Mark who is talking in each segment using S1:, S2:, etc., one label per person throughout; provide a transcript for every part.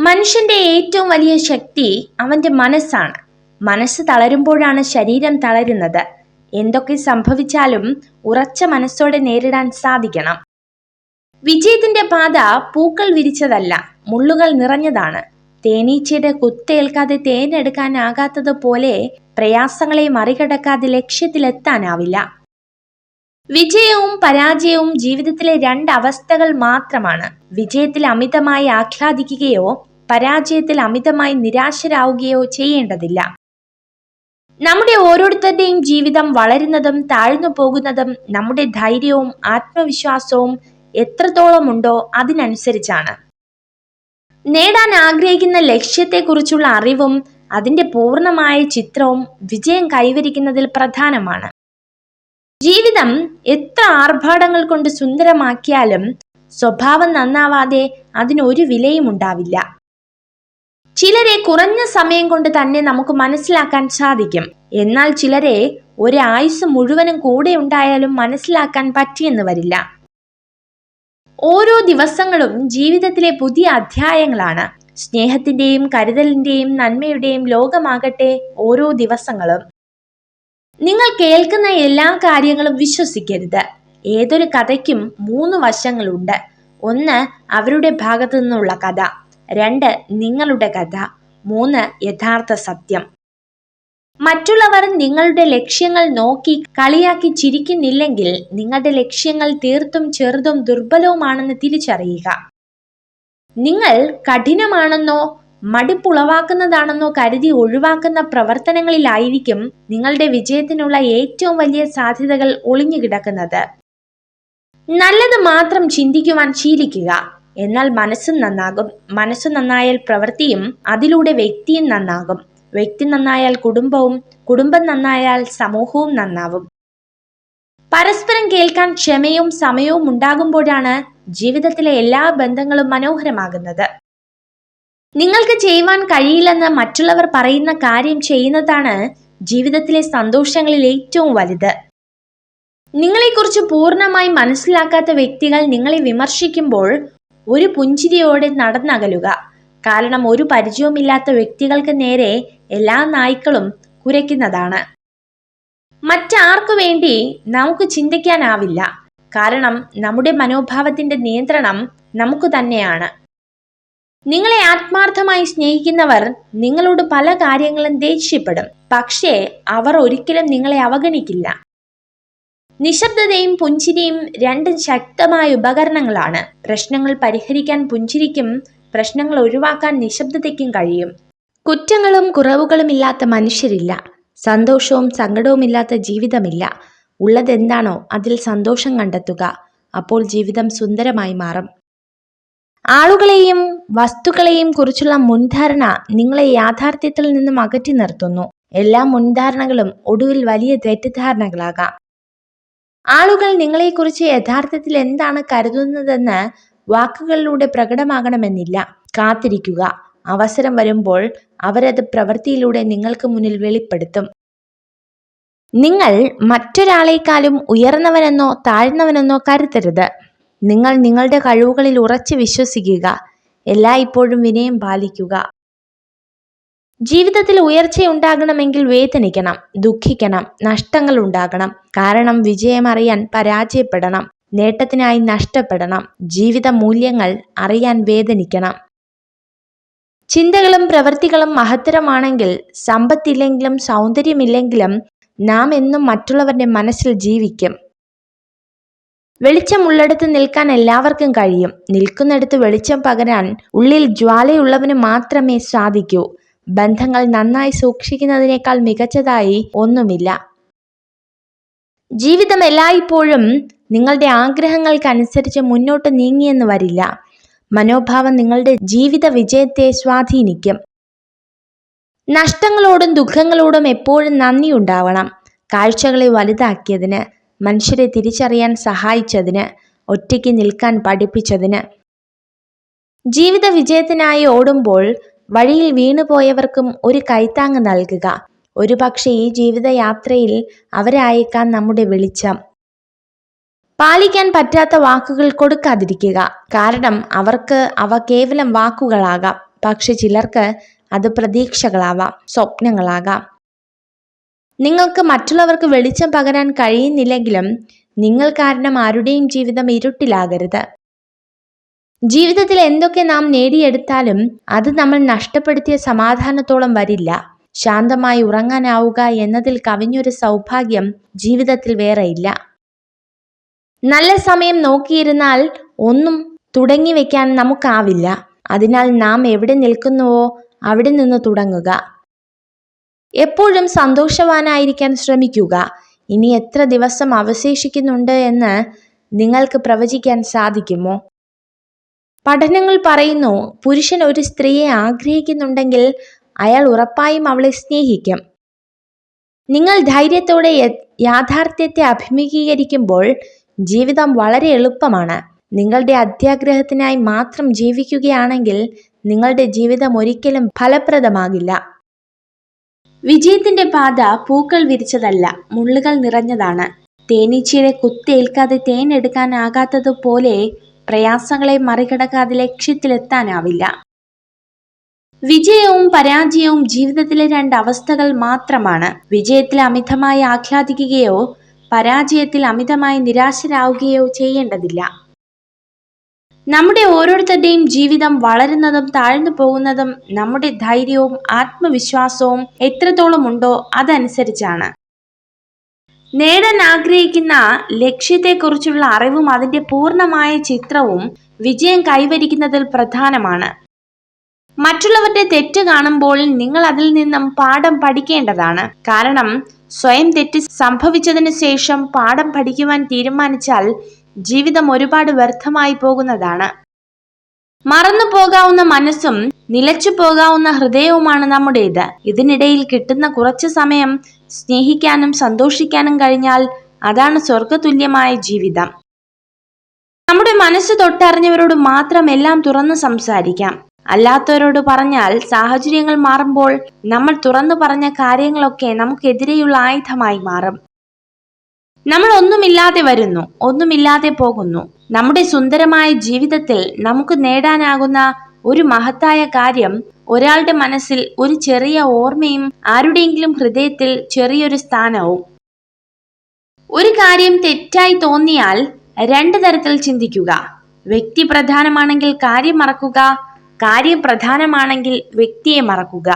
S1: മനുഷ്യന്റെ ഏറ്റവും വലിയ ശക്തി അവന്റെ മനസ്സാണ്. മനസ്സ് തളരുമ്പോഴാണ് ശരീരം തളരുന്നത്. എന്തൊക്കെ സംഭവിച്ചാലും ഉറച്ച മനസ്സോടെ നേരിടാൻ സാധിക്കണം. വിജയത്തിന്റെ പാത പൂക്കൾ വിരിച്ചതല്ല മുള്ളുകൾ നിറഞ്ഞതാണ്. തേനീച്ചയുടെ കുത്തേൽക്കാതെ തേനെടുക്കാനാകാത്തതുപോലെ പ്രയാസങ്ങളെ മറികടക്കാതെ ലക്ഷ്യത്തിലെത്താനാവില്ല. വിജയവും പരാജയവും ജീവിതത്തിലെ രണ്ട് അവസ്ഥകൾ മാത്രമാണ്. വിജയത്തിൽ അമിതമായി ആഹ്ലാദിക്കുകയോ പരാജയത്തിൽ അമിതമായി നിരാശരാവുകയോ ചെയ്യേണ്ടതില്ല. നമ്മുടെ ഓരോരുത്തരുടെയും ജീവിതം വളരുന്നതും താഴ്ന്നു പോകുന്നതും നമ്മുടെ ധൈര്യവും ആത്മവിശ്വാസവും എത്രത്തോളം ഉണ്ടോ അതിനനുസരിച്ചാണ്. നേടാൻ ആഗ്രഹിക്കുന്ന ലക്ഷ്യത്തെക്കുറിച്ചുള്ള അറിവും അതിന്റെ പൂർണമായ ചിത്രവും വിജയം കൈവരിക്കുന്നതിൽ പ്രധാനമാണ്. ജീവിതം എത്ര ആർഭാടങ്ങൾ കൊണ്ട് സുന്ദരമാക്കിയാലും സ്വഭാവം നന്നാവാതെ അതിനൊരു വിലയും ഉണ്ടാവില്ല ചിലരെ കുറഞ്ഞ സമയം കൊണ്ട് തന്നെ നമുക്ക് മനസ്സിലാക്കാൻ സാധിക്കും. എന്നാൽ ചിലരെ ഒരായുസ് മുഴുവനും കൂടെ ഉണ്ടായാലും മനസ്സിലാക്കാൻ പറ്റിയെന്ന് വരില്ല. ഓരോ ദിവസങ്ങളും ജീവിതത്തിലെ പുതിയ അധ്യായങ്ങളാണ്. സ്നേഹത്തിന്റെയും കരുതലിന്റെയും നന്മയുടെയും ലോകമാകട്ടെ ഓരോ ദിവസങ്ങളും. നിങ്ങൾ കേൾക്കുന്ന എല്ലാ കാര്യങ്ങളും വിശ്വസിക്കരുത്. ഏതൊരു കഥയ്ക്കും മൂന്ന് വശങ്ങളുണ്ട്. ഒന്ന് അവരുടെ ഭാഗത്തു നിന്നുള്ള കഥ. രണ്ട് നിങ്ങളുടെ കഥ. മൂന്ന് യഥാർത്ഥ സത്യം. മറ്റുള്ളവർ നിങ്ങളുടെ ലക്ഷ്യങ്ങൾ നോക്കി കളിയാക്കി ചിരിക്കുന്നില്ലെങ്കിൽ നിങ്ങളുടെ ലക്ഷ്യങ്ങൾ തീർത്തും ചെറുതും ദുർബലവുമാണെന്ന് തിരിച്ചറിയുക. നിങ്ങൾ കഠിനമാണെന്നോ മടിപ്പുളവാക്കുന്നതാണെന്നോ കരുതി ഒഴിവാക്കുന്ന പ്രവർത്തനങ്ങളിലായിരിക്കും നിങ്ങളുടെ വിജയത്തിനുള്ള ഏറ്റവും വലിയ സാധ്യതകൾ ഒളിഞ്ഞുകിടക്കുന്നത്. നല്ലത് മാത്രം ചിന്തിക്കുവാൻ ശീലിക്കുക. എന്നാൽ മനസ്സും നന്നാകും. മനസ്സ് നന്നായാൽ പ്രവൃത്തിയും അതിലൂടെ വ്യക്തിയും നന്നാകും. വ്യക്തി നന്നായാൽ കുടുംബവും കുടുംബം നന്നായാൽ സമൂഹവും നന്നാവും. പരസ്പരം കേൾക്കാൻ ക്ഷമയും സമയവും ഉണ്ടാകുമ്പോഴാണ് ജീവിതത്തിലെ എല്ലാ ബന്ധങ്ങളും മനോഹരമാകുന്നത്. നിങ്ങൾക്ക് ചെയ്യുവാൻ കഴിയില്ലെന്ന് മറ്റുള്ളവർ പറയുന്ന കാര്യം ചെയ്യുന്നതാണ് ജീവിതത്തിലെ സന്തോഷങ്ങളിൽ ഏറ്റവും വലുത്. നിങ്ങളെക്കുറിച്ച് പൂർണമായി മനസ്സിലാക്കാത്ത വ്യക്തികൾ നിങ്ങളെ വിമർശിക്കുമ്പോൾ ഒരു പുഞ്ചിരിയോടെ നടന്നകലുക. കാരണം ഒരു പരിചയവുമില്ലാത്ത വ്യക്തികൾക്ക് നേരെ എല്ലാ നായ്ക്കളും കുരയ്ക്കുന്നതാണ്. മറ്റാർക്കു വേണ്ടി നമുക്ക് ചിന്തിക്കാനാവില്ല. കാരണം നമ്മുടെ മനോഭാവത്തിന്റെ നിയന്ത്രണം നമുക്ക് തന്നെയാണ്. നിങ്ങളെ ആത്മാർത്ഥമായി സ്നേഹിക്കുന്നവർ നിങ്ങളോട് പല കാര്യങ്ങളും ദേഷ്യപ്പെടും. പക്ഷേ അവർ ഒരിക്കലും നിങ്ങളെ അവഗണിക്കില്ല. നിശബ്ദതയും പുഞ്ചിരിയും രണ്ടും ശക്തമായ ഉപകരണങ്ങളാണ്. പ്രശ്നങ്ങൾ പരിഹരിക്കാൻ പുഞ്ചിരിക്കും പ്രശ്നങ്ങൾ ഒഴിവാക്കാൻ നിശബ്ദതയ്ക്കും കഴിയും. കുറ്റങ്ങളും കുറവുകളും ഇല്ലാത്ത മനുഷ്യരില്ല. സന്തോഷവും സങ്കടവും ഇല്ലാത്ത ജീവിതമില്ല. ഉള്ളതെന്താണോ അതിൽ സന്തോഷം കണ്ടെത്തുക. അപ്പോൾ ജീവിതം സുന്ദരമായി മാറും. ആളുകളെയും വസ്തുക്കളെയും കുറിച്ചുള്ള മുൻധാരണ നിങ്ങളെ യാഥാർത്ഥ്യത്തിൽ നിന്നും അകറ്റി നിർത്തുന്നു. എല്ലാ മുൻധാരണകളും ഒടുവിൽ വലിയ തെറ്റിദ്ധാരണകളാകാം. ആളുകൾ നിങ്ങളെക്കുറിച്ച് യഥാർത്ഥത്തിൽ എന്താണ് കരുതുന്നതെന്ന് വാക്കുകളിലൂടെ പ്രകടമാകണമെന്നില്ല. കാത്തിരിക്കുക. അവസരം വരുമ്പോൾ അവരത് പ്രവൃത്തിയിലൂടെ നിങ്ങൾക്ക് മുന്നിൽ വെളിപ്പെടുത്തും. നിങ്ങൾ മറ്റൊരാളെക്കാളും ഉയർന്നവനെന്നോ താഴ്ന്നവനെന്നോ കരുതരുത്. നിങ്ങൾ നിങ്ങളുടെ കഴിവുകളിൽ ഉറച്ചു വിശ്വസിക്കുക. എല്ലായ്പ്പോഴും വിനയം പാലിക്കുക. ജീവിതത്തിൽ ഉയർച്ചയുണ്ടാകണമെങ്കിൽ വേദനിക്കണം ദുഃഖിക്കണം നഷ്ടങ്ങൾ ഉണ്ടാകണം കാരണം വിജയമറിയാൻ പരാജയപ്പെടണം നേട്ടത്തിനായി നഷ്ടപ്പെടണം ജീവിത മൂല്യങ്ങൾ അറിയാൻ വേദനിക്കണം. ചിന്തകളും പ്രവൃത്തികളും മഹത്തരമാണെങ്കിൽ സമ്പത്തില്ലെങ്കിലും സൗന്ദര്യമില്ലെങ്കിലും നാം എന്നും മറ്റുള്ളവരുടെ മനസ്സിൽ ജീവിക്കും. വെളിച്ചമുള്ളിടത്ത് നിൽക്കാൻ എല്ലാവർക്കും കഴിയും. നിൽക്കുന്നിടത്ത് വെളിച്ചം പകരാൻ ഉള്ളിൽ ജ്വാലയുള്ളവന് മാത്രമേ സാധിക്കൂ. ബന്ധങ്ങൾ നന്നായി സൂക്ഷിക്കുന്നതിനേക്കാൾ മികച്ചതായി ഒന്നുമില്ല. ജീവിതം എല്ലായ്പ്പോഴും നിങ്ങളുടെ ആഗ്രഹങ്ങൾക്കനുസരിച്ച് മുന്നോട്ട് നീങ്ങിയെന്ന് വരില്ല. മനോഭാവം നിങ്ങളുടെ ജീവിത വിജയത്തെ സ്വാധീനിക്കും. നഷ്ടങ്ങളോടും ദുഃഖങ്ങളോടും എപ്പോഴും നന്ദി ഉണ്ടാവണം കാഴ്ചകളെ വലുതാക്കിയതിന് മനുഷ്യരെ തിരിച്ചറിയാൻ സഹായിച്ചതിന് ഒറ്റയ്ക്ക് നിൽക്കാൻ പഠിപ്പിച്ചതിന്. ജീവിത വിജയത്തിനായി ഓടുമ്പോൾ വഴിയിൽ വീണുപോയവർക്കും ഒരു കൈത്താങ് നൽകുക. ഒരുപക്ഷെ ഈ ജീവിതയാത്രയിൽ അവരായേക്കാം നമ്മുടെ വെളിച്ചം. പാലിക്കാൻ പറ്റാത്ത വാക്കുകൾ കൊടുക്കാതിരിക്കുക. കാരണം അവർക്ക് അവ കേവലം വാക്കുകളാകാം. പക്ഷെ ചിലർക്ക് അത് പ്രതീക്ഷകളാവാം സ്വപ്നങ്ങളാകാം. നിങ്ങൾക്ക് മറ്റുള്ളവർക്ക് വെളിച്ചം പകരാൻ കഴിയുന്നില്ലെങ്കിലും നിങ്ങൾ കാരണം ആരുടെയും ജീവിതം ഇരുട്ടിലാകരുത്. ജീവിതത്തിൽ എന്തൊക്കെ നാം നേടിയെടുത്താലും അത് നമ്മൾ നഷ്ടപ്പെടുത്തിയ സമാധാനത്തോളം വരില്ല. ശാന്തമായി ഉറങ്ങാനാവുക എന്നതിൽ കവിഞ്ഞൊരു സൗഭാഗ്യം ജീവിതത്തിൽ വേറെയില്ല നല്ല സമയം നോക്കിയിരുന്നാൽ ഒന്നും തുടങ്ങി വെക്കാൻ നമുക്കാവില്ല. അതിനാൽ നാം എവിടെ നിൽക്കുന്നുവോ അവിടെ നിന്ന് തുടങ്ങുക. എപ്പോഴും സന്തോഷവാനായിരിക്കാൻ ശ്രമിക്കുക. ഇനി എത്ര ദിവസം അവശേഷിക്കുന്നുണ്ട് എന്ന് നിങ്ങൾക്ക് പ്രവചിക്കാൻ സാധിക്കുമോ? പഠനങ്ങൾ പറയുന്നു പുരുഷൻ ഒരു സ്ത്രീയെ ആഗ്രഹിക്കുന്നുണ്ടെങ്കിൽ അയാൾ ഉറപ്പായും അവളെ സ്നേഹിക്കും. നിങ്ങൾ ധൈര്യത്തോടെ യാഥാർത്ഥ്യത്തെ അഭിമുഖീകരിക്കുമ്പോൾ ജീവിതം വളരെ എളുപ്പമാണ്. നിങ്ങളുടെ അത്യാഗ്രഹത്തിനായി മാത്രം ജീവിക്കുകയാണെങ്കിൽ നിങ്ങളുടെ ജീവിതം ഒരിക്കലും ഫലപ്രദമാകില്ല. വിജയത്തിന്റെ പാത പൂക്കൾ വിരിച്ചതല്ല മുള്ളുകൾ നിറഞ്ഞതാണ്. തേനീച്ചയുടെ കുത്തേൽക്കാതെ തേൻ എടുക്കാനാകാത്തതുപോലെ പ്രയാസങ്ങളെ മറികടക്കാതെ ലക്ഷ്യത്തിലെത്താനാവില്ല. വിജയവും പരാജയവും ജീവിതത്തിലെ രണ്ട് അവസ്ഥകൾ മാത്രമാണ്. വിജയത്തിൽ അമിതമായി ആഹ്ലാദിക്കുകയോ പരാജയത്തിൽ അമിതമായി നിരാശരാകുകയോ ചെയ്യേണ്ടതില്ല. നമ്മുടെ ഓരോരുത്തരുടെയും ജീവിതം വളരുന്നതും താഴ്ന്നു പോകുന്നതും നമ്മുടെ ധൈര്യവും ആത്മവിശ്വാസവും എത്രത്തോളം ഉണ്ടോ അതനുസരിച്ചാണ്. നേടാൻ ആഗ്രഹിക്കുന്ന ലക്ഷ്യത്തെക്കുറിച്ചുള്ള അറിവും അതിന്റെ പൂർണമായ ചിത്രവും വിജയം കൈവരിക്കുന്നതിൽ പ്രധാനമാണ്. മറ്റുള്ളവരുടെ തെറ്റ് കാണുമ്പോൾ നിങ്ങൾ അതിൽ നിന്നും പാഠം പഠിക്കേണ്ടതാണ്. കാരണം സ്വയം തെറ്റ് സംഭവിച്ചതിന് ശേഷം പാഠം പഠിക്കുവാൻ തീരുമാനിച്ചാൽ ജീവിതം ഒരുപാട് വ്യർത്ഥമായി പോകുന്നതാണ്. മറന്നു പോകാവുന്ന മനസ്സും നിലച്ചു പോകാവുന്ന ഹൃദയവുമാണ് നമ്മുടേത്. ഇതിനിടയിൽ കിട്ടുന്ന കുറച്ച് സമയം സ്നേഹിക്കാനും സന്തോഷിക്കാനും കഴിഞ്ഞാൽ അതാണ് സ്വർഗതുല്യമായ ജീവിതം. നമ്മുടെ മനസ്സ് തൊട്ടറിഞ്ഞവരോട് മാത്രം എല്ലാം തുറന്നു സംസാരിക്കാം. അല്ലാത്തവരോട് പറഞ്ഞാൽ സാഹചര്യങ്ങൾ മാറുമ്പോൾ നമ്മൾ തുറന്നു പറഞ്ഞ കാര്യങ്ങളൊക്കെ നമുക്കെതിരെയുള്ള ആയുധമായി മാറും. നമ്മൾ ഒന്നുമില്ലാതെ വരുന്നു ഒന്നുമില്ലാതെ പോകുന്നു. നമ്മുടെ സുന്ദരമായ ജീവിതത്തിൽ നമുക്ക് നേടാനാകുന്ന ഒരു മഹത്തായ കാര്യം. ഒരാളുടെ മനസ്സിൽ ഒരു ചെറിയ ഓർമ്മയും ആരുടെയെങ്കിലും ഹൃദയത്തിൽ ചെറിയൊരു സ്ഥാനവും. ഒരു കാര്യം തെറ്റായി തോന്നിയാൽ രണ്ട് തരത്തിൽ ചിന്തിക്കുക. വ്യക്തി പ്രധാനമാണെങ്കിൽ കാര്യം മറക്കുക കാര്യം പ്രധാനമാണെങ്കിൽ വ്യക്തിയെ മറക്കുക.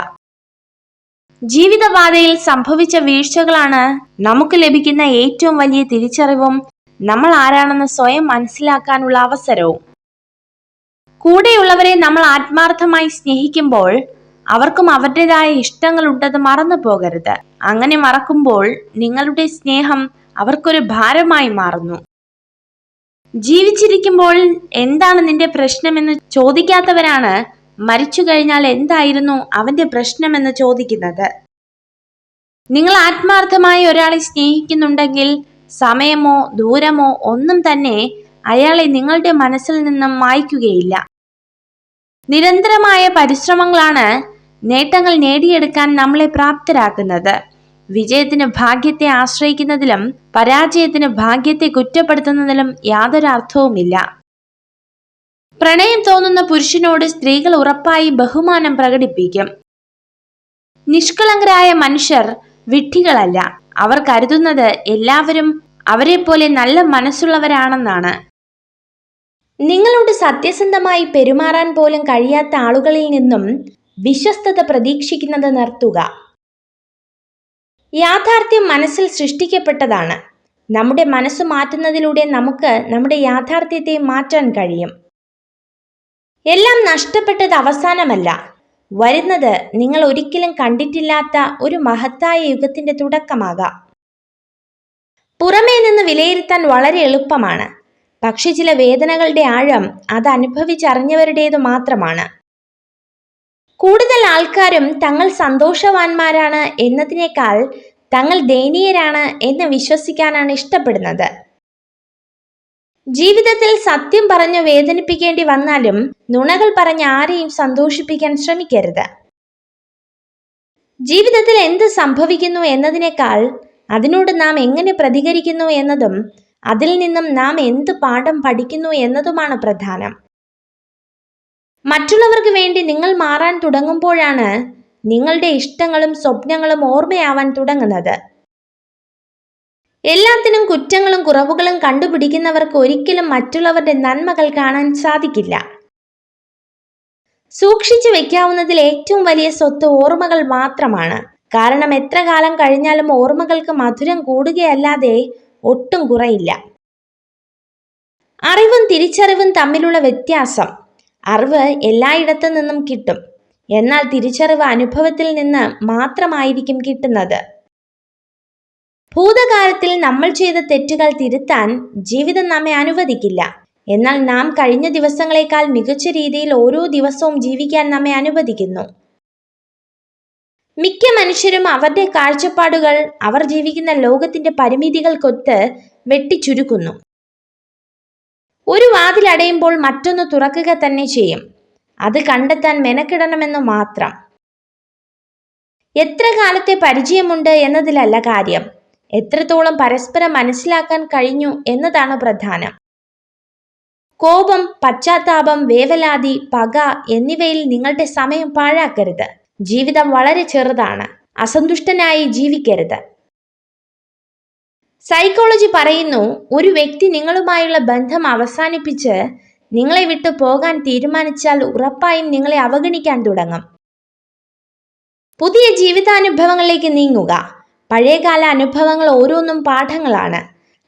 S1: ജീവിതപാതയിൽ സംഭവിച്ച വീഴ്ചകളാണ് നമുക്ക് ലഭിക്കുന്ന ഏറ്റവും വലിയ തിരിച്ചറിവും നമ്മൾ ആരാണെന്ന് സ്വയം മനസ്സിലാക്കാനുള്ള അവസരവും. കൂടെയുള്ളവരെ നമ്മൾ ആത്മാർത്ഥമായി സ്നേഹിക്കുമ്പോൾ അവർക്കും അവരുടേതായ ഇഷ്ടങ്ങൾ ഉണ്ടെന്ന് മറന്നു പോകരുത്. അങ്ങനെ മറക്കുമ്പോൾ നിങ്ങളുടെ സ്നേഹം അവർക്കൊരു ഭാരമായി മാറുന്നു. ജീവിച്ചിരിക്കുമ്പോൾ എന്താണ് നിന്റെ പ്രശ്നമെന്ന് ചോദിക്കാത്തവരാണ് മരിച്ചു കഴിഞ്ഞാൽ എന്തായിരുന്നു അവന്റെ പ്രശ്നമെന്ന് ചോദിക്കുന്നത്. നിങ്ങൾ ആത്മാർത്ഥമായി ഒരാളെ സ്നേഹിക്കുന്നുണ്ടെങ്കിൽ സമയമോ ദൂരമോ ഒന്നും തന്നെ അയാളെ നിങ്ങളുടെ മനസ്സിൽ നിന്നും മായ്ക്കുകയില്ല. നിരന്തരമായ പരിശ്രമങ്ങളാണ് നേട്ടങ്ങൾ നേടിയെടുക്കാൻ നമ്മളെ പ്രാപ്തരാക്കുന്നത്. വിജയത്തിന് ഭാഗ്യത്തെ ആശ്രയിക്കുന്നതിലും പരാജയത്തിന് ഭാഗ്യത്തെ കുറ്റപ്പെടുത്തുന്നതിലും യാതൊരു അർത്ഥവുമില്ല. പ്രണയം തോന്നുന്ന പുരുഷനോട് സ്ത്രീകൾ ഉറപ്പായി ബഹുമാനം പ്രകടിപ്പിക്കും. നിഷ്കളങ്കരായ മനുഷ്യർ വിഡ്ഢികളല്ല. അവർ കരുതുന്നത് എല്ലാവരും അവരെ പോലെ നല്ല മനസ്സുള്ളവരാണെന്നാണ്. നിങ്ങളോട് സത്യസന്ധമായി പെരുമാറാൻ പോലും കഴിയാത്ത ആളുകളിൽ നിന്നും വിശ്വസ്തത പ്രതീക്ഷിക്കുന്നത് നിർത്തുക. യാഥാർത്ഥ്യം മനസ്സിൽ സൃഷ്ടിക്കപ്പെട്ടതാണ്. നമ്മുടെ മനസ്സ് മാറ്റുന്നതിലൂടെ നമുക്ക് നമ്മുടെ യാഥാർത്ഥ്യത്തെ മാറ്റാൻ കഴിയും. എല്ലാം നഷ്ടപ്പെട്ടത് അവസാനമല്ല. വരുന്നത് നിങ്ങൾ ഒരിക്കലും കണ്ടിട്ടില്ലാത്ത ഒരു മഹത്തായ യുഗത്തിന്റെ തുടക്കമാകാം. പുറമേ നിന്ന് വിലയിരുത്താൻ വളരെ എളുപ്പമാണ്. പക്ഷെ ചില വേദനകളുടെ ആഴം അത് അനുഭവിച്ചറിഞ്ഞവരുടേത് മാത്രമാണ്. കൂടുതൽ ആൾക്കാരും തങ്ങൾ സന്തോഷവാന്മാരാണ് എന്നതിനേക്കാൾ തങ്ങൾ ദയനീയരാണ് എന്ന് വിശ്വസിക്കാനാണ് ഇഷ്ടപ്പെടുന്നത്. ജീവിതത്തിൽ സത്യം പറഞ്ഞു വേദനിപ്പിക്കേണ്ടി വന്നാലും നുണകൾ പറഞ്ഞ് ആരെയും സന്തോഷിപ്പിക്കാൻ ശ്രമിക്കരുത്. ജീവിതത്തിൽ എന്ത് സംഭവിക്കുന്നു എന്നതിനേക്കാൾ അതിനോട് നാം എങ്ങനെ പ്രതികരിക്കുന്നു എന്നതും അതിൽ നിന്നും നാം എന്ത് പാഠം പഠിക്കുന്നു എന്നതുമാണ് പ്രധാനം. മറ്റുള്ളവർക്ക് വേണ്ടി നിങ്ങൾ മാറാൻ തുടങ്ങുമ്പോഴാണ് നിങ്ങളുടെ ഇഷ്ടങ്ങളും സ്വപ്നങ്ങളും ഓർമ്മയാവാൻ തുടങ്ങുന്നത്. എല്ലാത്തിനും കുറ്റങ്ങളും കുറവുകളും കണ്ടുപിടിക്കുന്നവർക്ക് ഒരിക്കലും മറ്റുള്ളവരുടെ നന്മകൾ കാണാൻ സാധിക്കില്ല. സൂക്ഷിച്ചു വെക്കാവുന്നതിൽ ഏറ്റവും വലിയ സ്വത്ത് ഓർമ്മകൾ മാത്രമാണ്. കാരണം എത്ര കാലം കഴിഞ്ഞാലും ഓർമ്മകൾക്ക് മധുരം കൂടുകയല്ലാതെ ഒട്ടും കുറയില്ല. അറിവും തിരിച്ചറിവും തമ്മിലുള്ള വ്യത്യാസം അറിവ് എല്ലായിടത്തു നിന്നും കിട്ടും. എന്നാൽ തിരിച്ചറിവ് അനുഭവത്തിൽ നിന്ന് മാത്രമായിരിക്കും കിട്ടുന്നത്. ഭൂതകാലത്തിൽ നമ്മൾ ചെയ്ത തെറ്റുകൾ തിരുത്താൻ ജീവിതം നമ്മെ അനുവദിക്കില്ല. എന്നാൽ നാം കഴിഞ്ഞ ദിവസങ്ങളെക്കാൾ മികച്ച രീതിയിൽ ഓരോ ദിവസവും ജീവിക്കാൻ നമ്മെ അനുവദിക്കുന്നു. മിക്ക മനുഷ്യരും അവരുടെ കാഴ്ചപ്പാടുകൾ അവർ ജീവിക്കുന്ന ലോകത്തിന്റെ പരിമിതികൾക്കൊത്ത് വെട്ടിച്ചുരുക്കുന്നു. ഒരു വാതിൽ അടയുമ്പോൾ മറ്റൊന്ന് തുറക്കുക തന്നെ ചെയ്യും. അത് കണ്ടെത്താൻ മെനക്കിടണമെന്ന് മാത്രം. എത്ര കാലത്തെ പരിചയമുണ്ട് എന്നതിലല്ല കാര്യം. എത്രത്തോളം പരസ്പരം മനസ്സിലാക്കാൻ കഴിഞ്ഞു എന്നതാണ് പ്രധാനം. കോപം പശ്ചാത്താപം വേവലാതി പക എന്നിവയിൽ നിങ്ങളുടെ സമയം പാഴാക്കരുത്. ജീവിതം വളരെ ചെറുതാണ്. അസന്തുഷ്ടനായി ജീവിക്കരുത്. സൈക്കോളജി പറയുന്നു ഒരു വ്യക്തി നിങ്ങളുമായുള്ള ബന്ധം അവസാനിപ്പിച്ച് നിങ്ങളെ വിട്ടു പോകാൻ തീരുമാനിച്ചാൽ ഉറപ്പായും നിങ്ങളെ അവഗണിക്കാൻ തുടങ്ങും. പുതിയ ജീവിതാനുഭവങ്ങളിലേക്ക് നീങ്ങുക. പഴയകാല അനുഭവങ്ങൾ ഓരോന്നും പാഠങ്ങളാണ്.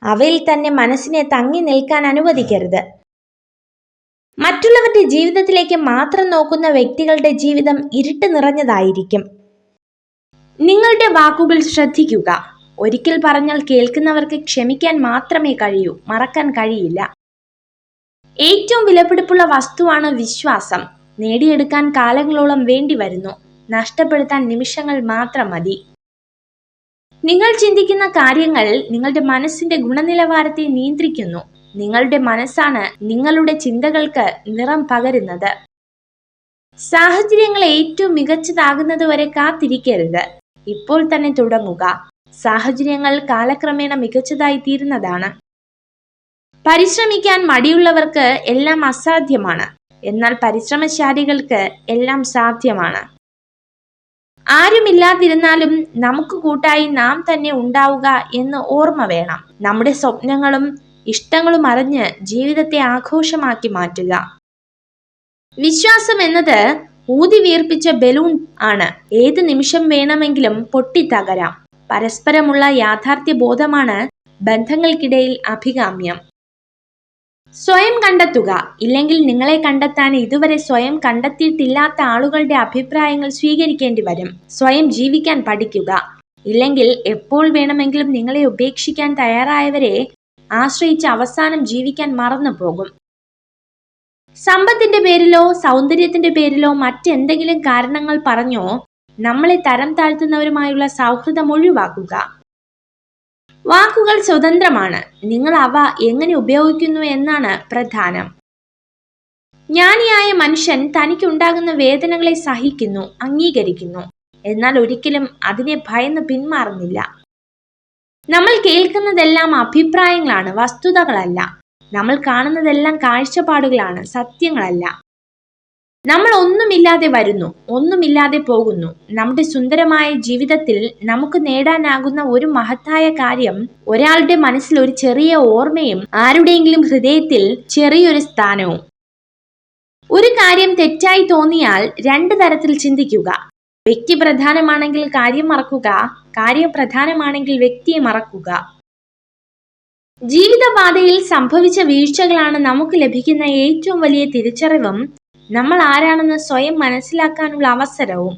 S1: അവയിൽ തന്നെ മനസ്സിനെ തങ്ങി നിൽക്കാൻ അനുവദിക്കരുത്. മറ്റുള്ളവരുടെ ജീവിതത്തിലേക്ക് മാത്രം നോക്കുന്ന വ്യക്തികളുടെ ജീവിതം ഇരുട്ട് നിറഞ്ഞതായിരിക്കും. നിങ്ങളുടെ വാക്കുകൾ ശ്രദ്ധിക്കുക. ഒരിക്കൽ പറഞ്ഞാൽ കേൾക്കുന്നവർക്ക് ക്ഷമിക്കാൻ മാത്രമേ കഴിയൂ മറക്കാൻ കഴിയില്ല. ഏറ്റവും വിലപിടിപ്പുള്ള വസ്തുവാണ് വിശ്വാസം. നേടിയെടുക്കാൻ കാലങ്ങളോളം വേണ്ടി വരുന്നു. നഷ്ടപ്പെടുത്താൻ നിമിഷങ്ങൾ മാത്രം മതി. നിങ്ങൾ ചിന്തിക്കുന്ന കാര്യങ്ങൾ നിങ്ങളുടെ മനസ്സിന്റെ ഗുണനിലവാരത്തെ നിയന്ത്രിക്കുന്നു. നിങ്ങളുടെ മനസ്സാണ് നിങ്ങളുടെ ചിന്തകൾക്ക് നിറം പകരുന്നത്. സാഹചര്യങ്ങൾ ഏറ്റവും മികച്ചതാകുന്നത് വരെ കാത്തിരിക്കരുത്. ഇപ്പോൾ തന്നെ തുടങ്ങുക. സാഹചര്യങ്ങൾ കാലക്രമേണ മികച്ചതായി തീരുന്നതാണ്. പരിശ്രമിക്കാൻ മടിയുള്ളവർക്ക് എല്ലാം അസാധ്യമാണ്. എന്നാൽ പരിശ്രമശാലികൾക്ക് എല്ലാം സാധ്യമാണ്. ആരുമില്ലാതിരുന്നാലും നമുക്ക് കൂട്ടായി നാം തന്നെ ഉണ്ടാവുക എന്ന് ഓർമ്മ വേണം. നമ്മുടെ സ്വപ്നങ്ങളും ഇഷ്ടങ്ങളും അറിഞ്ഞ് ജീവിതത്തെ ആഘോഷമാക്കി മാറ്റുക. വിശ്വാസം എന്നത് ഊതി വീർപ്പിച്ച ബലൂൺ ആണ്. ഏത് നിമിഷം വേണമെങ്കിലും പൊട്ടിത്തകരാം പരസ്പരമുള്ള യാഥാർത്ഥ്യ ബോധമാണ് ബന്ധങ്ങൾക്കിടയിൽ അഭികാമ്യം. സ്വയം കണ്ടെത്തുക. ഇല്ലെങ്കിൽ നിങ്ങളെ കണ്ടെത്താൻ ഇതുവരെ സ്വയം കണ്ടെത്തിയിട്ടില്ലാത്ത ആളുകളുടെ അഭിപ്രായങ്ങൾ സ്വീകരിക്കേണ്ടി വരും. സ്വയം ജീവിക്കാൻ പഠിക്കുക. ഇല്ലെങ്കിൽ എപ്പോൾ വേണമെങ്കിലും നിങ്ങളെ ഉപേക്ഷിക്കാൻ തയ്യാറായവരെ ആശ്രയിച്ച് അവസാനം ജീവിക്കാൻ മറന്നു പോകും. സമ്പത്തിന്റെ പേരിലോ സൗന്ദര്യത്തിന്റെ പേരിലോ മറ്റെന്തെങ്കിലും കാരണങ്ങൾ പറഞ്ഞോ നമ്മളെ തരം താഴ്ത്തുന്നവരുമായുള്ള സൗഹൃദം ഒഴിവാക്കുക. വാക്കുകൾ സ്വതന്ത്രമാണ്. നിങ്ങൾ അവ എങ്ങനെ ഉപയോഗിക്കുന്നു എന്നാണ് പ്രധാനം. ജ്ഞാനിയായ മനുഷ്യൻ തനിക്കുണ്ടാകുന്ന വേദനകളെ സഹിക്കുന്നു അംഗീകരിക്കുന്നു. എന്നാൽ ഒരിക്കലും അതിനെ ഭയന്ന് പിന്മാറുന്നില്ല. നമ്മൾ കേൾക്കുന്നതെല്ലാം അഭിപ്രായങ്ങളാണ് വസ്തുതകളല്ല. നമ്മൾ കാണുന്നതെല്ലാം കാഴ്ചപ്പാടുകളാണ് സത്യങ്ങളല്ല. നമ്മൾ ഒന്നുമില്ലാതെ വരുന്നു ഒന്നുമില്ലാതെ പോകുന്നു. നമ്മുടെ സുന്ദരമായ ജീവിതത്തിൽ നമുക്ക് നേടാനാകുന്ന ഒരു മഹത്തായ കാര്യം ഒരാളുടെ മനസ്സിൽ ഒരു ചെറിയ ഓർമ്മയും ആരുടെയെങ്കിലും ഹൃദയത്തിൽ ചെറിയൊരു സ്ഥാനവും. ഒരു കാര്യം തെറ്റായി തോന്നിയാൽ രണ്ട് തരത്തിൽ ചിന്തിക്കുക. വ്യക്തി പ്രധാനമാണെങ്കിൽ കാര്യം മറക്കുക കാര്യം പ്രധാനമാണെങ്കിൽ വ്യക്തിയെ മറക്കുക. ജീവിതപാതയിൽ സംഭവിച്ച വീഴ്ചകളാണ് നമുക്ക് ലഭിക്കുന്ന ഏറ്റവും വലിയ തിരിച്ചറിവും നമ്മൾ ആരാണെന്ന് സ്വയം മനസ്സിലാക്കാനുള്ള അവസരവും.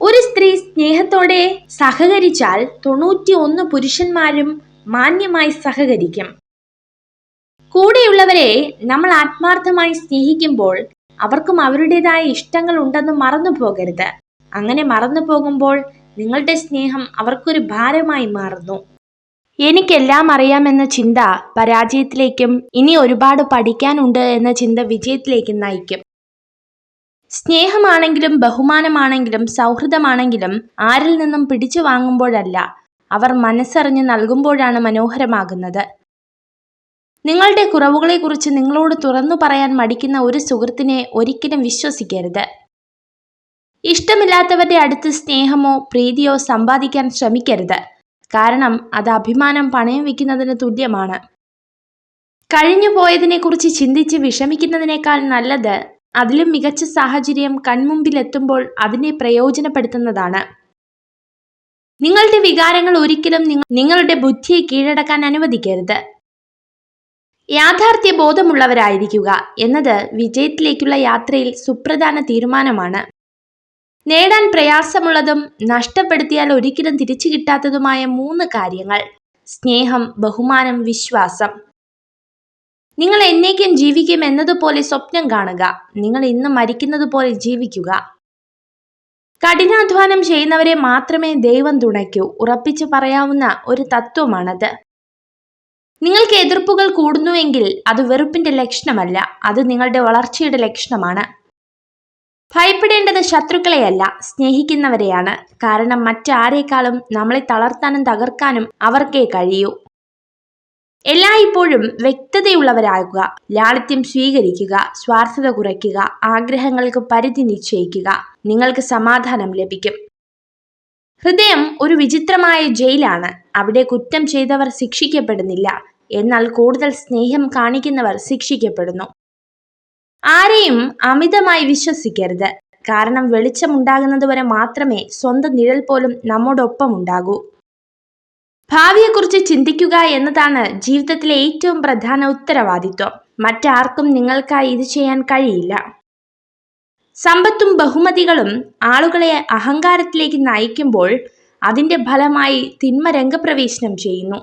S1: ഒരു സ്ത്രീ സ്നേഹത്തോടെ സഹകരിച്ചാൽ തൊണ്ണൂറ്റി ഒന്ന് പുരുഷന്മാരും മാന്യമായി സഹകരിക്കും. കൂടെയുള്ളവരെ നമ്മൾ ആത്മാർത്ഥമായി സ്നേഹിക്കുമ്പോൾ അവർക്കും അവരുടേതായ ഇഷ്ടങ്ങൾ ഉണ്ടെന്ന് മറന്നു പോകരുത് അങ്ങനെ മറന്നു പോകുമ്പോൾ നിങ്ങളുടെ സ്നേഹം അവർക്കൊരു ഭാരമായി മാറുന്നു. എനിക്കെല്ലാം അറിയാമെന്ന ചിന്ത പരാജയത്തിലേക്കും ഇനി ഒരുപാട് പഠിക്കാനുണ്ട് എന്ന ചിന്ത വിജയത്തിലേക്കും നയിക്കും. സ്നേഹമാണെങ്കിലും ബഹുമാനമാണെങ്കിലും സൗഹൃദമാണെങ്കിലും ആരിൽ നിന്നും പിടിച്ചു വാങ്ങുമ്പോഴല്ല അവർ മനസ്സറിഞ്ഞ് നൽകുമ്പോഴാണ് മനോഹരമാകുന്നത്. നിങ്ങളുടെ കുറവുകളെക്കുറിച്ച് നിങ്ങളോട് തുറന്നു പറയാൻ മടിക്കുന്ന ഒരു സുഹൃത്തിനെ ഒരിക്കലും വിശ്വസിക്കരുത്. ഇഷ്ടമില്ലാത്തവരുടെ അടുത്ത് സ്നേഹമോ പ്രീതിയോ സമ്പാദിക്കാൻ ശ്രമിക്കരുത്. കാരണം അത് അഭിമാനം പണയം വെക്കുന്നതിന് തുല്യമാണ്. കഴിഞ്ഞു പോയതിനെക്കുറിച്ച് ചിന്തിച്ച് വിഷമിക്കുന്നതിനേക്കാൾ നല്ലത് അതിലും മികച്ച സാഹചര്യം കൺമുമ്പിലെത്തുമ്പോൾ അതിനെ പ്രയോജനപ്പെടുത്തുന്നതാണ്. നിങ്ങളുടെ വികാരങ്ങൾ ഒരിക്കലും നിങ്ങ- നിങ്ങളുടെ ബുദ്ധിയെ കീഴടക്കാൻ അനുവദിക്കരുത്. യാഥാർത്ഥ്യ ബോധമുള്ളവരായിരിക്കുക എന്നത് വിജയത്തിലേക്കുള്ള യാത്രയിൽ സുപ്രധാന തീരുമാനമാണ്. നേടാൻ പ്രയാസമുള്ളതും നഷ്ടപ്പെടുത്തിയാൽ ഒരിക്കലും തിരിച്ചു കിട്ടാത്തതുമായ മൂന്ന് കാര്യങ്ങൾ. സ്നേഹം ബഹുമാനം വിശ്വാസം. നിങ്ങൾ എന്നേക്കും ജീവിക്കും എന്നതുപോലെ സ്വപ്നം കാണുക. നിങ്ങൾ ഇന്ന് മരിക്കുന്നത് പോലെ ജീവിക്കുക. കഠിനാധ്വാനം ചെയ്യുന്നവരെ മാത്രമേ ദൈവം തുണയ്ക്കൂ. ഉറപ്പിച്ചു പറയാവുന്ന ഒരു തത്വമാണത്. നിങ്ങൾക്ക് എതിർപ്പുകൾ കൂടുന്നുവെങ്കിൽ അത് വെറുപ്പിന്റെ ലക്ഷണമല്ല. അത് നിങ്ങളുടെ വളർച്ചയുടെ ലക്ഷണമാണ്. ഭയപ്പെടേണ്ടത് ശത്രുക്കളെയല്ല സ്നേഹിക്കുന്നവരെയാണ്. കാരണം മറ്റാരേക്കാളും നമ്മളെ തളർത്താനും തകർക്കാനും അവർക്കേ കഴിയൂ. എല്ലായ്പ്പോഴും വ്യക്തതയുള്ളവരാകുക ലാളിത്യം സ്വീകരിക്കുക സ്വാർത്ഥത കുറയ്ക്കുക ആഗ്രഹങ്ങൾക്ക് പരിധി നിശ്ചയിക്കുക. നിങ്ങൾക്ക് സമാധാനം ലഭിക്കും. ഹൃദയം ഒരു വിചിത്രമായ ജയിലാണ്. അവിടെ കുറ്റം ചെയ്തവർ ശിക്ഷിക്കപ്പെടുന്നില്ല. എന്നാൽ കൂടുതൽ സ്നേഹം കാണിക്കുന്നവർ ശിക്ഷിക്കപ്പെടുന്നു. ആരെയും അമിതമായി വിശ്വസിക്കരുത്. കാരണം വെളിച്ചമുണ്ടാകുന്നത് വരെ മാത്രമേ സ്വന്തം നിഴൽ പോലും നമ്മോടൊപ്പം ഉണ്ടാകൂ. ഭാവിയെക്കുറിച്ച് ചിന്തിക്കുക എന്നതാണ് ജീവിതത്തിലെ ഏറ്റവും പ്രധാന ഉത്തരവാദിത്വം. മറ്റാർക്കും നിങ്ങൾക്കായി ഇത് ചെയ്യാൻ കഴിയില്ല. സമ്പത്തും ബഹുമതികളും ആളുകളെ അഹങ്കാരത്തിലേക്ക് നയിക്കുമ്പോൾ അതിന്റെ ഫലമായി തിന്മ രംഗപ്രവേശനം ചെയ്യുന്നു.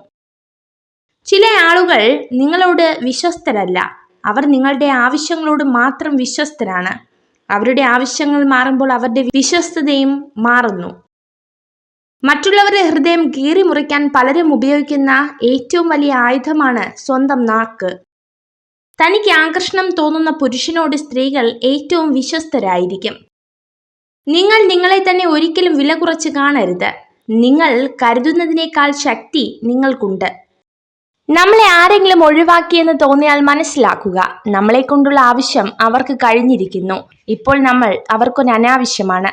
S1: ചില ആളുകൾ നിങ്ങളോട് വിശ്വസ്തരല്ല. അവർ നിങ്ങളുടെ ആവശ്യങ്ങളോട് മാത്രം വിശ്വസ്തരാണ്. അവരുടെ ആവശ്യങ്ങൾ മാറുമ്പോൾ അവരുടെ വിശ്വസ്തതയും മാറുന്നു. മറ്റുള്ളവരുടെ ഹൃദയം കീറി മുറിക്കാൻ പലരും ഉപയോഗിക്കുന്ന ഏറ്റവും വലിയ ആയുധമാണ് സ്വന്തം നാക്ക്. തനിക്ക് ആകർഷണം തോന്നുന്ന പുരുഷനോട് സ്ത്രീകൾ ഏറ്റവും വിശ്വസ്തരായിരിക്കും. നിങ്ങൾ നിങ്ങളെ തന്നെ ഒരിക്കലും വില കുറച്ച് കാണരുത്. നിങ്ങൾ കരുതുന്നതിനേക്കാൾ ശക്തി നിങ്ങൾക്കുണ്ട്. നമ്മളെ ആരെങ്കിലും ഒഴിവാക്കിയെന്ന് തോന്നിയാൽ മനസ്സിലാക്കുക. നമ്മളെ കൊണ്ടുള്ള ആവശ്യം അവർക്ക് കഴിഞ്ഞിരിക്കുന്നു. ഇപ്പോൾ നമ്മൾ അവർക്കൊരു അനാവശ്യമാണ്.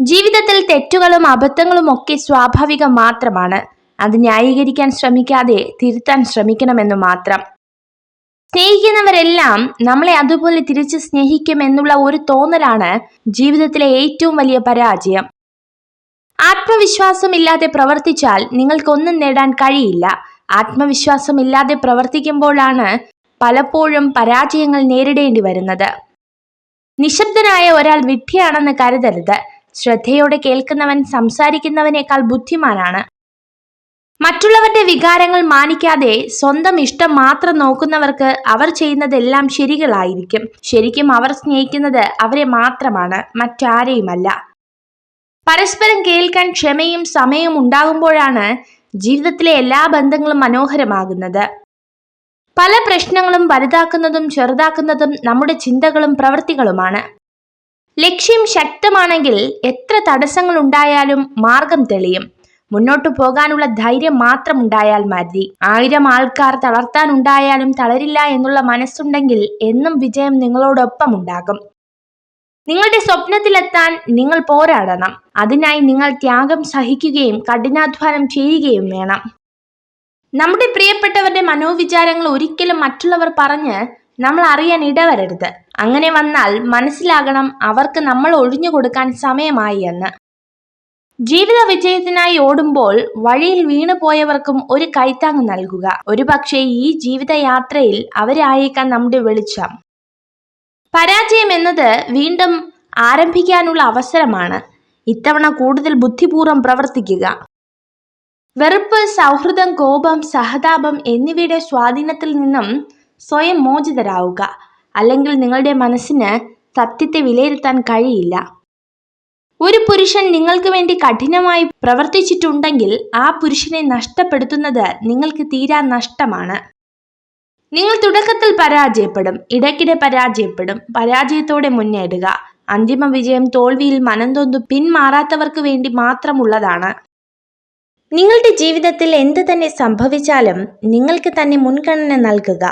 S1: ജീവിതത്തിൽ തെറ്റുകളും അബദ്ധങ്ങളും ഒക്കെ സ്വാഭാവികം മാത്രമാണ്. അത് ന്യായീകരിക്കാൻ ശ്രമിക്കാതെ തിരുത്താൻ ശ്രമിക്കണമെന്ന് മാത്രം. സ്നേഹിക്കുന്നവരെല്ലാം നമ്മളെ അതുപോലെ തിരിച്ച് സ്നേഹിക്കുമെന്നുള്ള ഒരു തോന്നലാണ് ജീവിതത്തിലെ ഏറ്റവും വലിയ പരാജയം. ആത്മവിശ്വാസമില്ലാതെ പ്രവർത്തിച്ചാൽ നിങ്ങൾക്കൊന്നും നേടാൻ കഴിയില്ല. ആത്മവിശ്വാസമില്ലാതെ പ്രവർത്തിക്കുമ്പോഴാണ് പലപ്പോഴും പരാജയങ്ങൾ നേരിടേണ്ടി വരുന്നത്. നിശബ്ദനായ ഒരാൾ വിഡ്ഢിയാണെന്ന് കരുതരുത്. ശ്രദ്ധയോടെ കേൾക്കുന്നവൻ സംസാരിക്കുന്നവനേക്കാൾ ബുദ്ധിമാനാണ്. മറ്റുള്ളവരുടെ വികാരങ്ങൾ മാനിക്കാതെ സ്വന്തം ഇഷ്ടം മാത്രം നോക്കുന്നവർക്ക് അവർ ചെയ്യുന്നതെല്ലാം ശരികളായിരിക്കും. ശരിക്കും അവർ സ്നേഹിക്കുന്നത് അവരെ മാത്രമാണ് മറ്റാരെയുമല്ല. പരസ്പരം കേൾക്കാൻ ക്ഷമയും സമയവും ഉണ്ടാകുമ്പോഴാണ് ജീവിതത്തിലെ എല്ലാ ബന്ധങ്ങളും മനോഹരമാകുന്നത്. പല പ്രശ്നങ്ങളും വലുതാക്കുന്നതും ചെറുതാക്കുന്നതും നമ്മുടെ ചിന്തകളും പ്രവൃത്തികളുമാണ് ലക്ഷ്യം ശക്തമാണെങ്കിൽ എത്ര തടസ്സങ്ങൾ ഉണ്ടായാലും മാർഗം തെളിയും. മുന്നോട്ടു പോകാനുള്ള ധൈര്യം മാത്രം ഉണ്ടായാൽ മതി. ആയിരം ആൾക്കാർ തളർത്താൻ ഉണ്ടായാലും തളരില്ല എന്നുള്ള മനസ്സുണ്ടെങ്കിൽ എന്നും വിജയം നിങ്ങളോടൊപ്പം ഉണ്ടാകും. നിങ്ങളുടെ സ്വപ്നത്തിലെത്താൻ നിങ്ങൾ പോരാടണം. അതിനായി നിങ്ങൾ ത്യാഗം സഹിക്കുകയും കഠിനാധ്വാനം ചെയ്യുകയും വേണം. നമ്മുടെ പ്രിയപ്പെട്ടവരുടെ മനോവിചാരങ്ങൾ ഒരിക്കലും മറ്റുള്ളവർ പറഞ്ഞ് നമ്മൾ അറിയാൻ ഇടവരരുത്. അങ്ങനെ വന്നാൽ മനസ്സിലാകണം അവർക്ക് നമ്മൾ ഒഴിഞ്ഞു കൊടുക്കാൻ സമയമായി എന്ന്. ജീവിത വിജയത്തിനായി ഓടുമ്പോൾ വഴിയിൽ വീണുപോയവർക്കും ഒരു കൈത്താങ് നൽകുക. ഒരുപക്ഷെ ഈ ജീവിതയാത്രയിൽ അവരായേക്കാം നമ്മുടെ വെളിച്ചം. പരാജയം എന്നത് വീണ്ടും ആരംഭിക്കാനുള്ള അവസരമാണ്. ഇത്തവണ കൂടുതൽ ബുദ്ധിപൂർവം പ്രവർത്തിക്കുക. വെറുപ്പ് സൗഹൃദം കോപം സഹതാപം എന്നിവയുടെ സ്വാധീനത്തിൽ നിന്നും സ്വയം മോചിതരാവുക. അല്ലെങ്കിൽ നിങ്ങളുടെ മനസ്സിന് സത്യത്തെ വിലയിരുത്താൻ കഴിയില്ല. ഒരു പുരുഷൻ നിങ്ങൾക്ക് വേണ്ടി കഠിനമായി പ്രവർത്തിച്ചിട്ടുണ്ടെങ്കിൽ ആ പുരുഷനെ നഷ്ടപ്പെടുത്തുന്നത് നിങ്ങൾക്ക് തീരാ നഷ്ടമാണ്. നിങ്ങൾ തുടക്കത്തിൽ പരാജയപ്പെടും ഇടയ്ക്കിടെ പരാജയപ്പെടും പരാജയത്തോടെ മുന്നേറുക. അന്തിമ വിജയം തോൽവിയിൽ മനംതൊന്നു പിന്മാറാത്തവർക്ക് വേണ്ടി മാത്രമുള്ളതാണ്. നിങ്ങളുടെ ജീവിതത്തിൽ എന്ത് തന്നെ സംഭവിച്ചാലും നിങ്ങൾക്ക് തന്നെ മുൻഗണന നൽകുക.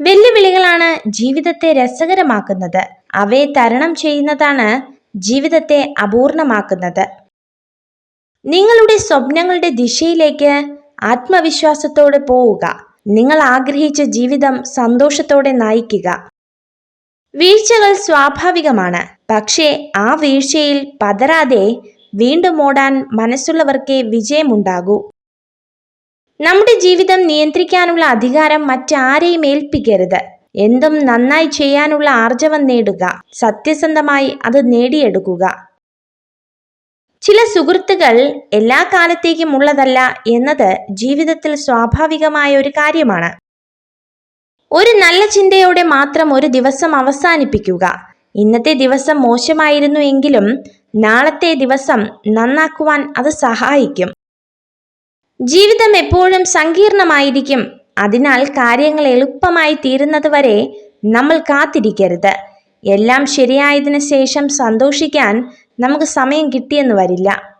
S1: വെല്ലുവിളികളാണ് ജീവിതത്തെ രസകരമാക്കുന്നത്. അവയെ തരണം ചെയ്യുന്നതാണ് ജീവിതത്തെ അപൂർണമാക്കുന്നത്. നിങ്ങളുടെ സ്വപ്നങ്ങളുടെ ദിശയിലേക്ക് ആത്മവിശ്വാസത്തോടെ പോവുക. നിങ്ങൾ ആഗ്രഹിച്ച ജീവിതം സന്തോഷത്തോടെ നയിക്കുക. വീഴ്ചകൾ സ്വാഭാവികമാണ്. പക്ഷേ ആ വീഴ്ചയിൽ പതരാതെ വീണ്ടും ഓടാൻ മനസ്സുള്ളവർക്കേ വിജയമുണ്ടാകൂ. നമ്മുടെ ജീവിതം നിയന്ത്രിക്കാനുള്ള അധികാരം മറ്റാരെയും ഏൽപ്പിക്കരുത്. എന്തും നന്നായി ചെയ്യാനുള്ള ആർജവം നേടുക. സത്യസന്ധമായി അത് നേടിയെടുക്കുക. ചില സുഹൃത്തുക്കൾ എല്ലാ കാലത്തേക്കും ഉള്ളതല്ല എന്നത് ജീവിതത്തിൽ സ്വാഭാവികമായ ഒരു കാര്യമാണ്. ഒരു നല്ല ചിന്തയോടെ മാത്രം ഒരു ദിവസം അവസാനിപ്പിക്കുക. ഇന്നത്തെ ദിവസം മോശമായിരുന്നു എങ്കിലും നാളത്തെ ദിവസം നന്നാക്കുവാൻ അത് സഹായിക്കും. ജീവിതം എപ്പോഴും സങ്കീർണമായിരിക്കും. അതിനാൽ കാര്യങ്ങൾ എളുപ്പമായി തീരുന്നത് വരെ നമ്മൾ കാത്തിരിക്കരുത്. എല്ലാം ശരിയായതിനു ശേഷം സന്തോഷിക്കാൻ നമുക്ക് സമയം കിട്ടിയെന്ന് വരില്ല.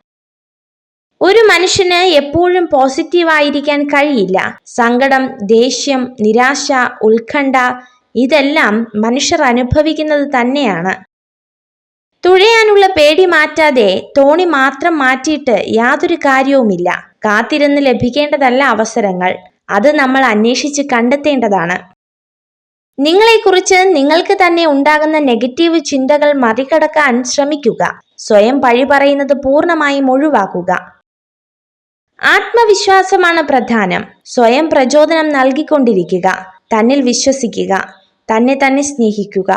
S1: ഒരു മനുഷ്യന് എപ്പോഴും പോസിറ്റീവായിരിക്കാൻ കഴിയില്ല. സങ്കടം ദേഷ്യം നിരാശ ഉത്കണ്ഠ ഇതെല്ലാം മനുഷ്യർ അനുഭവിക്കുന്നത് തന്നെയാണ്. തുഴയാനുള്ള പേടി മാറ്റാതെ തോണി മാത്രം മാറ്റിയിട്ട് യാതൊരു കാര്യവുമില്ല. കാത്തിരുന്ന് ലഭിക്കേണ്ടതല്ല അവസരങ്ങൾ. അത് നമ്മൾ അന്വേഷിച്ച് കണ്ടെത്തേണ്ടതാണ്. നിങ്ങളെക്കുറിച്ച് നിങ്ങൾക്ക് തന്നെ ഉണ്ടാകുന്ന നെഗറ്റീവ് ചിന്തകൾ മറികടക്കാൻ ശ്രമിക്കുക. സ്വയം പഴി പറയുന്നത് പൂർണമായും ഒഴിവാക്കുക. ആത്മവിശ്വാസമാണ് പ്രധാനം. സ്വയം പ്രചോദനം നൽകിക്കൊണ്ടിരിക്കുക. തന്നിൽ വിശ്വസിക്കുക. തന്നെ തന്നെ സ്നേഹിക്കുക.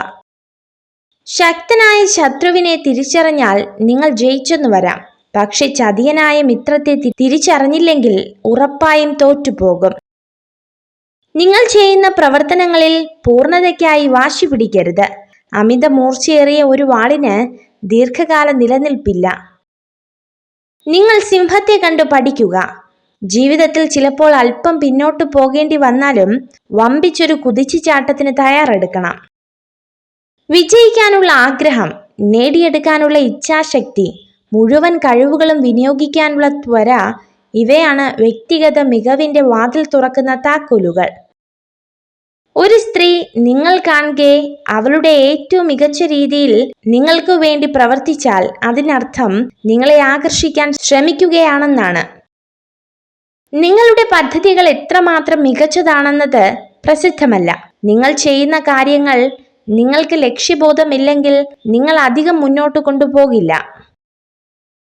S1: ശക്തനായ ശത്രുവിനെ തിരിച്ചറിഞ്ഞാൽ നിങ്ങൾ ജയിച്ചെന്ന് വരാം. പക്ഷെ ചതിയനായ മിത്രത്തെ തിരിച്ചറിഞ്ഞില്ലെങ്കിൽ ഉറപ്പായും തോറ്റുപോകും. നിങ്ങൾ ചെയ്യുന്ന പ്രവർത്തനങ്ങളിൽ പൂർണതയ്ക്കായി വാശി പിടിക്കരുത്. അമിത മൂർച്ചയേറിയ ഒരു വാളിന് ദീർഘകാല നിലനിൽപ്പില്ല. നിങ്ങൾ സിംഹത്തെ കണ്ടു പഠിക്കുക. ജീവിതത്തിൽ ചിലപ്പോൾ അല്പം പിന്നോട്ട് പോകേണ്ടി വന്നാലും വമ്പിച്ചൊരു കുതിച്ചുചാട്ടത്തിന് തയ്യാറെടുക്കണം. വിജയിക്കാനുള്ള ആഗ്രഹം നേടിയെടുക്കാനുള്ള ഇച്ഛാശക്തി മുഴുവൻ കഴിവുകളും വിനിയോഗിക്കാനുള്ള ത്വര ഇവയാണ് വ്യക്തിഗത മികവിന്റെ വാതിൽ തുറക്കുന്ന താക്കോലുകൾ. ഒരു സ്ത്രീ നിങ്ങൾ കാണുകെ അവളുടെ ഏറ്റവും മികച്ച രീതിയിൽ നിങ്ങൾക്ക് വേണ്ടി പ്രവർത്തിച്ചാൽ അതിനർത്ഥം നിങ്ങളെ ആകർഷിക്കാൻ ശ്രമിക്കുകയാണെന്നാണ്. നിങ്ങളുടെ പദ്ധതികൾ എത്രമാത്രം മികച്ചതാണെന്നത് പ്രസിദ്ധമല്ല. നിങ്ങൾ ചെയ്യുന്ന കാര്യങ്ങൾ നിങ്ങൾക്ക് ലക്ഷ്യബോധമില്ലെങ്കിൽ നിങ്ങൾ അധികം മുന്നോട്ട് കൊണ്ടുപോകില്ല.